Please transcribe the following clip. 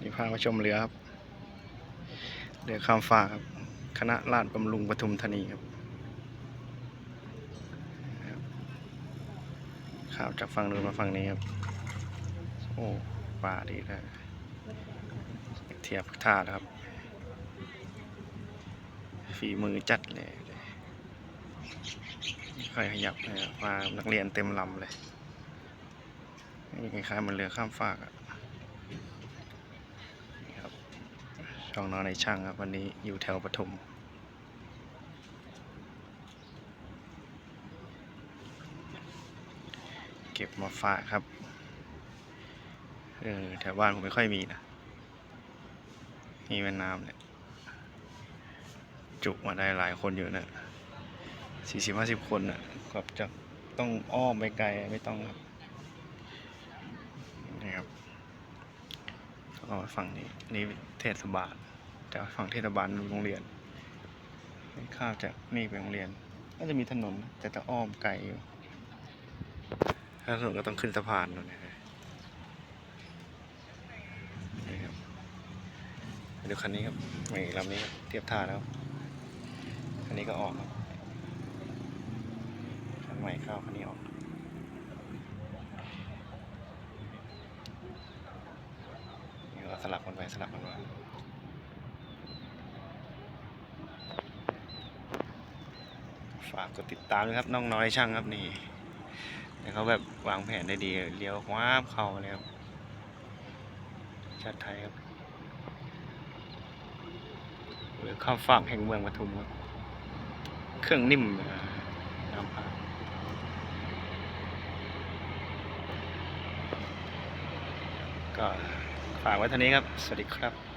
นี่พามาชมเรือครับ เรือข้ามฟ้ากครับ คณะราชบำรุงปทุมธานีครับ ข่าวจากฝั่งนู้นมาฝั่งนี้ครับ โอ้ป่าดีเลยเทียบท่าครับ ฝีมือจัดเลยค่อยขยับเลยครับมานักเรียนเต็มลำเลยนี่คล้ายๆเหมันเรือข้ามฟากอะนี่ครับ ช่องนอนในช่างครับ วันนี้อยู่แถวปทุมเก็บมาฝากครับเออแถวบ้านผมไม่ค่อยมีนะมีแม่นน้ำเนี่ยจุมาได้หลายคนอยู่นะสี่สิบห้าสิบคนน่ะกับจะต้องอ้อมไปไกลไม่ต้องครับ นี่ครับ ก็มาฝั่งนี้ นี่เทศบาลแต่ฝั่งเทศบาลโรงเรียนข้ามจากนี่ไปโรงเรียนก็จะมีถนนแต่ต้องอ้อมไกลอยู่ถ้าถนนก็ต้องขึ้นสะพานนู่นนะนี่ครับดี๋ยวคันนี้ครับมีลำนี้เทียบท่าแล้วคันนี้ก็ออกครับคันใหม่เข้าคันนี้ออก นี่ ก็สลับกันไปสลับกันมาฝากกดติดตามด้วยครับน้องน้อยช่างครับนี่แต่เขาแบบวางแผนได้ดีเลี้ยวคว้าเข้าเลยครับชัดไทยครับหรือข้ามฝั่งแห่งเมืองปทุมครับเครื่องนิ่มอ่าน้ำพา ก็ฝากไว้เท่านี้ครับ สวัสดีครับ